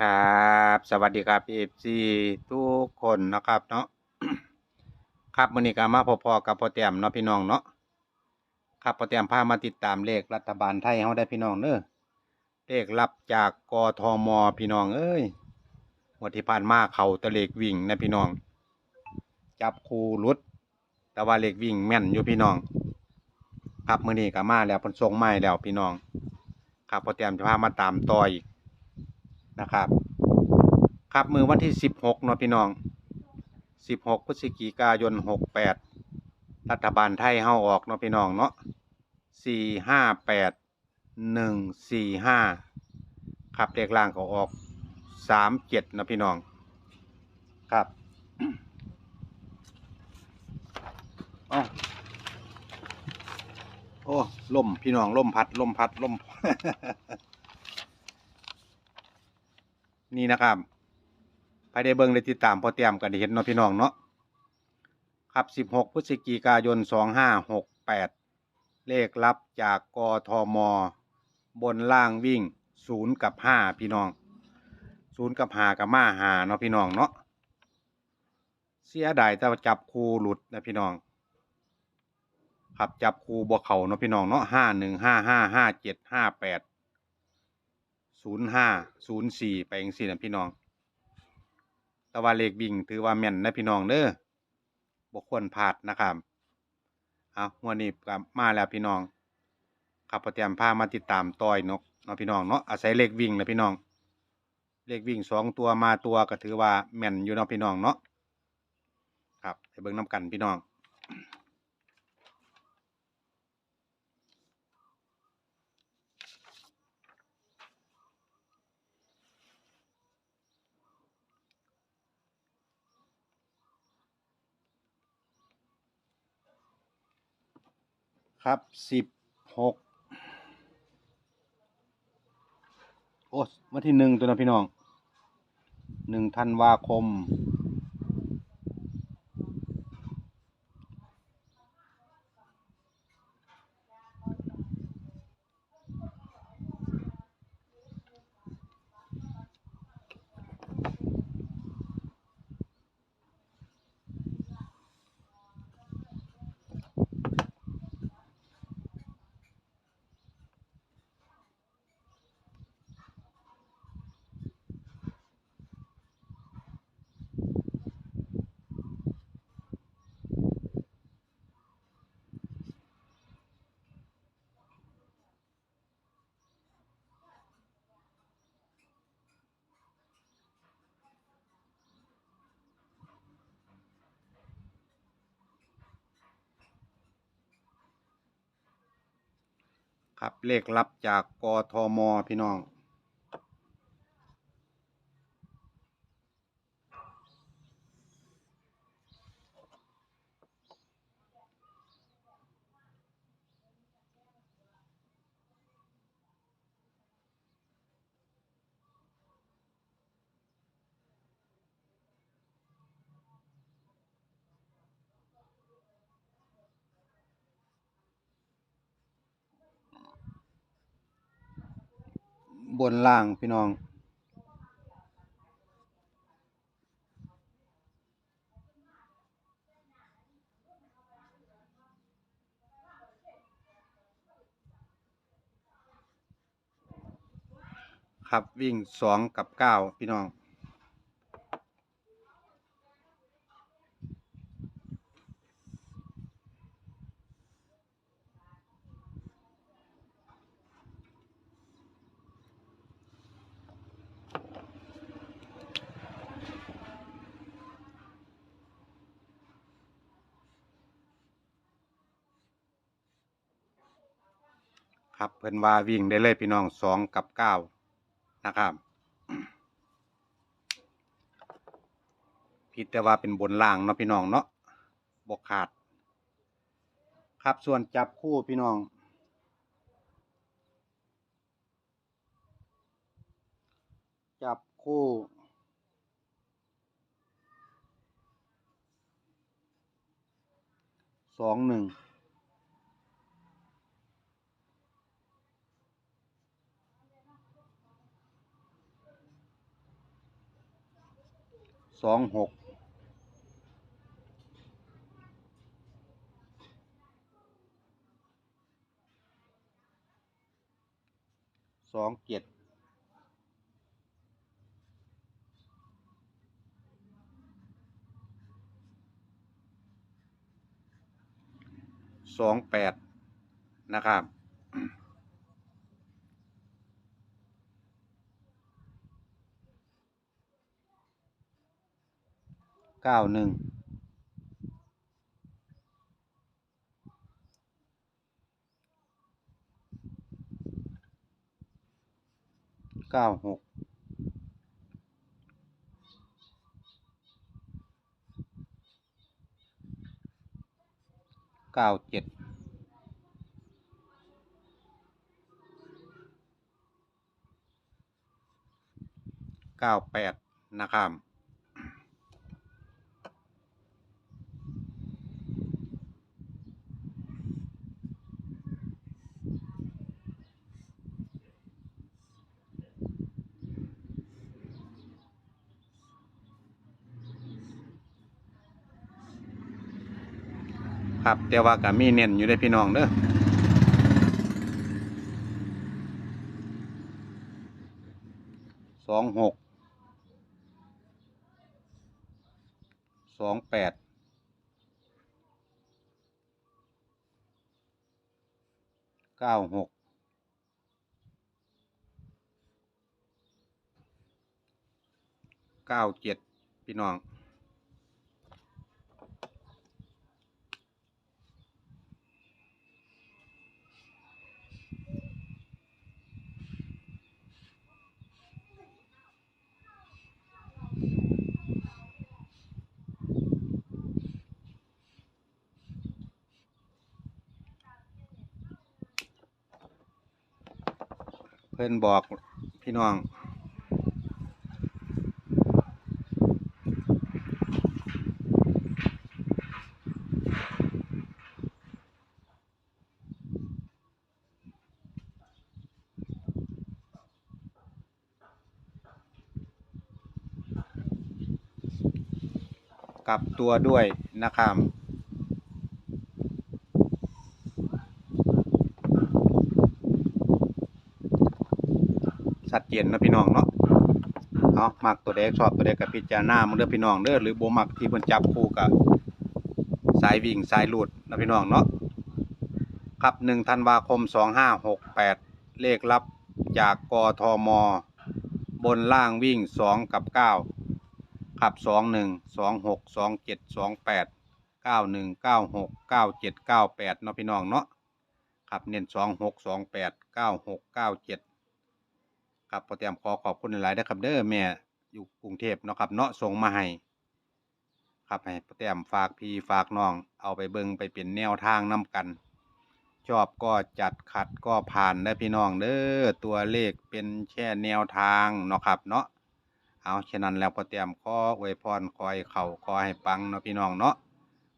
ครับ สวัสดีครับเอฟซีทุกคนนะครับเนาะครับมือนี้ก็มาพอๆกับพ่อแต้มเนาะพี่น้องเนาะครับพ่อแต้มพามาติดตามเลขรัฐบาลไทยเฮาได้พี่น้องเด้อเลขรับจากกทมพี่น้องเอ้ยงวดที่ผ่านมาเขาตะเลขวิ่งนะพี่น้อง จับคู่หลุดแต่ว่าเลขวิ่งแม่นอยู่พี่น้อง ครับมือนี้ก็มาแล้วเพิ่นส่งมาให้แล้วพี่น้อง ครับพ่อแต้มจะพามาตามต่ออีก นะครับ ครับมือวันที่สิบหกเนาะพี่น้องสิบหกพฤศจิกายนหกแปดรัฐบาลไทยเฮาออกเนาะพี่น้องเนาะสี่ห้าแปดหนึ่งสี่ห้าครับเลขล่างก็ออกสามเจ็ดนาะพี่น้อง ครับอ้โอ้ล่มพี่น้องล่มพัดล่มพัดล่ม นี่นะครับภายในเบิงได้ติดตามพอเตรียมกันได้เห็นเนาะพี่น้องเนาะครับ 16 พฤศจิกายน 2568 เลขลับจากกทม บนล่างวิ่ง 0 กับ 5 พี่น้อง 0 กับ5กับมาหาเนาะพี่น้องเนาะเสียดายแต่จับคูหลุดนะพี่น้องครับจับคูบวเขาเนาะพี่น้องเนาะห้าหนึ่งห้าห้าห้าเจ็ดห้าแปด ศูนย์ห้าศูนย์สี่ไปเองสี่นะพี่น้อง แต่ว่าเลขวิ่งถือว่าแม่นนะพี่น้องเด้อบกควรพลาดนะครับเอางวดนี้ก็มาแล้วพี่น้องขับประเตรียมพามาติดตามต่อยนกเนาะพี่น้องเนาะอาศัยเลขวิ่งนะพี่น้อง เลขวิ่งสองตัวมาตัวก็ถือว่าแม่นอยู่เนาะพี่น้องเนาะครับไปเบิ่งน้ำกันพี่น้อง ครับสิบหกโอ้วันที่หนึ่งตัวนะพี่น้องหนึ่งธันวาคม ครับเลขลับจากกทมพี่น้อง บนล่างพี่น้อง ครับวิ่งสองกับเก้าพี่น้อง ครับเพิ่นว่าวิ่งได้เลยพี่น้องสองกับเก้านะครับผิดแต่ว่าเป็นบนล่างเนาะพี่น้องเนาะบกขาด ครับส่วนจับคู่พี่น้อง จับคู่สองหนึ่ง สองหกสองเจ็ดสองแปดนะครับ เก้าหนึ่งเก้าหกเก้าเจ็ดเก้าแปดนะครับ ครับ แต่ว่าก็มีเน้นอยู่ได้พี่น้องเด้อสองหกสองแปดเก้าหกเก้าเจ็ดพี่น้อง เพื่อนบอกพี่น้อง กลับตัวด้วยนะครับ ชัดเจนนะพี่น้องเนาะเอามักตัวเด็กชอบตัวเด็กกับพิจารณามึงเด้อพี่น้องเด้อหรือบ่มักที่เพิ่นจับคู่กับสายวิ่งสายหลูดนะพี่น้องเนาะครับหนึ่งธันวาคมสองห้าหกแปดเลขลับจากกทม บนล่างวิ่งสองกับเก้าขับสองหนึ่งสองหกสองเจ็ดสองแปดเก้าหนึ่งเก้าหกเก้าเจ็ดเก้าแปดเนาะพี่น้องเนาะครับเน้นสองหกสองแปดเก้าหกเก้าเจ็ด ครับพอเตรียมขอขอบคุณหลายๆนะครับเด้อแม่อยู่กรุงเทพเนาะครับเนาะส่งมาให้ครับให้พอเตรียมฝากพี่ฝากน้อง เอาไปเบิ่งไปเป็นแนวทางนํกัน ชอบก็จัดขัดก็ผ่านได้พี่น้องเด้อตัวเลขเป็นแค่แนวทางเนาะครับเนาะเอาฉะนั้นแล้วพอเตรียมขออวยพรคอยเข่าขอยให้ปังเนาะพี่น้องเนาะ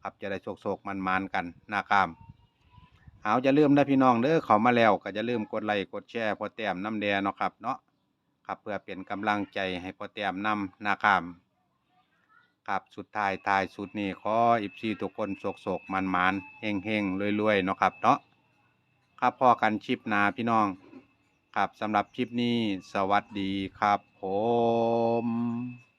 ครับจะได้โชคๆมันๆกันนะครับ เอาจะลืมได้พี่น้องเด้อเขามาแล้วก็จะลืมกดไลค์กดแชร์พอแต้มน้ำแดงเนาะครับเนาะครับเพื่อเป็นกำลังใจให้พอแต้มนำนะครับครับสุดท้ายท้ายสุดนี้ขออิบซีทุกคนโศกโศกมันมันเฮงเฮงรวยรวยๆเนาะครับเนาะครับพ่อกันชิปนาพี่น้อง ครับสำหรับคลิปนี้สวัสดีครับผม